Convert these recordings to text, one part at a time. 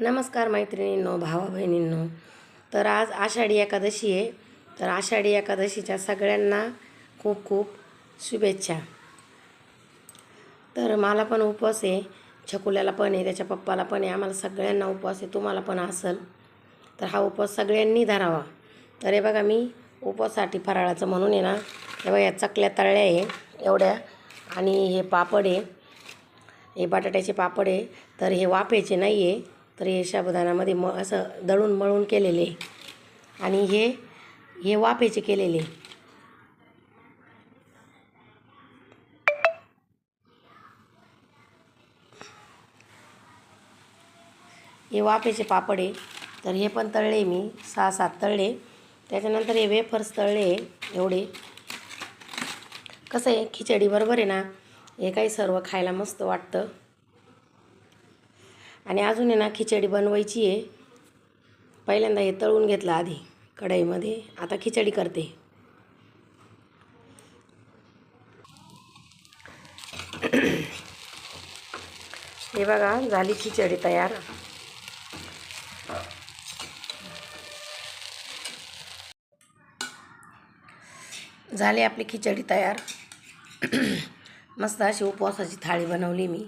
नमस्कार मैत्रिणींनो भावा बहिणींनो तर आज आषाढी एकादशी आहे. तर आषाढी एकादशीच्या सगळ्यांना खूप खूप शुभेच्छा. तर मला पण उपवास आहे. छकुल्याला पण आहे त्याच्या पप्पाला पण आहे. आम्हाला सगळ्यांना उपवास आहे. तुम्हाला पण असेल. तर हा उपवास सगळ्यांनी धरावा. तर हे बघा मी उपवासासाठी फराळाचं म्हणून आहे ना हे बघा या चकल्या तळल्या आहे एवढ्या. आणि हे पापड आहे. हे बटाट्याचे पापड आहे. तर हे वाफेचे नाही आहे तर हे साबुदाण्यामध्ये म असं दळून मळून केलेले. आणि हे हे वाफेचे केलेले. हे वाफेचे पापड आहे. तर हे पण तळले मी सहा सात तळले. त्याच्यानंतर हे वेफर्स तळले एवढे. कसं आहे? खिचडी बरोबर आहे ना? हे काही सर्व खायला मस्त वाटतं. आणि अजून आहे ना खिचडी बनवायची आहे. पहिल्यांदा हे तळून घेतलं आधी कढईमध्ये. आता खिचडी करते. हे बघा झाली खिचडी तयार. झाली आपली खिचडी तयार. मस्त अशी उपवासाची थाळी बनवली मी.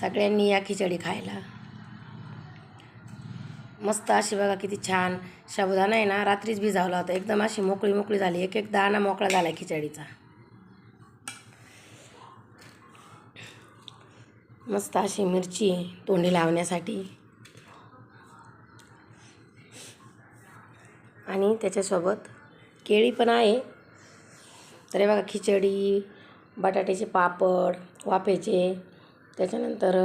सगळ्यांनी या खिचडी खायला. मस्त अशी बघा किती छान. साबुदाणा आहे ना रात्रीच भिजावला होता. एकदम अशी मोकळी मोकळी झाली. एक एक दाणा मोकळा झाला खिचडीचा. मस्त अशी मिरची तोंडी लावण्यासाठी. आणि त्याच्यासोबत केळी पण आहे. तर बघा खिचडी बटाट्याचे पापड वाफेचे त्याच्यानंतर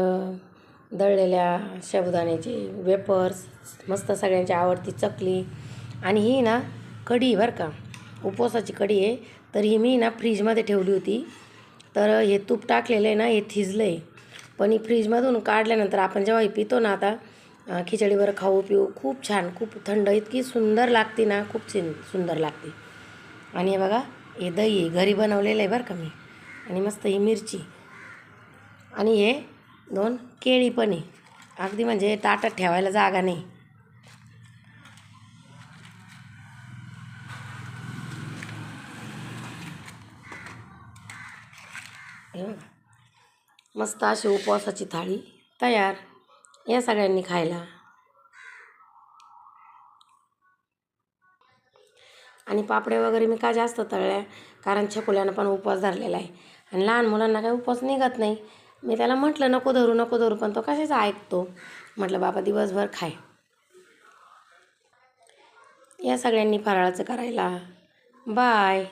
दळलेल्या साबुदाण्याचे वेपर्स मस्त सगळ्यांची आवडती चकली आणि ही ना कढी बरं का. उपवासाची कढी आहे. तर ही मी ना फ्रीजमध्ये ठेवली होती. तर हे तूप टाकलेलं आहे ना हे थिजलं आहे पण ही फ्रीजमधून काढल्यानंतर आपण जेव्हा हे पितो ना आता खिचडीवर खाऊ पिऊ खूप छान खूप थंड इतकी सुंदर लागते ना खूप सुंदर लागते. आणि हे बघा हे दही आहे घरी बनवलेलं आहे बरं का मी. आणि मस्त ही मिरची. आणि हे दोन केळी पण आहे. अगदी म्हणजे ताटात ठेवायला जागा नाही. मस्त अशी उपवासाची थाळी तयार या सगळ्यांनी खायला. आणि पापड्या वगैरे मी का जास्त तळल्या? कारण छकुल्यानं पण उपवास धरलेला आहे. आणि लहान मुलांना काही उपवास निघत नाही. मी त्याला म्हटलं नको धरू नको धरू पण तो कशाचा ऐकतो? म्हटलं बाबा दिवसभर खाय. या सगळ्यांनी फराळाचं करायला. बाय.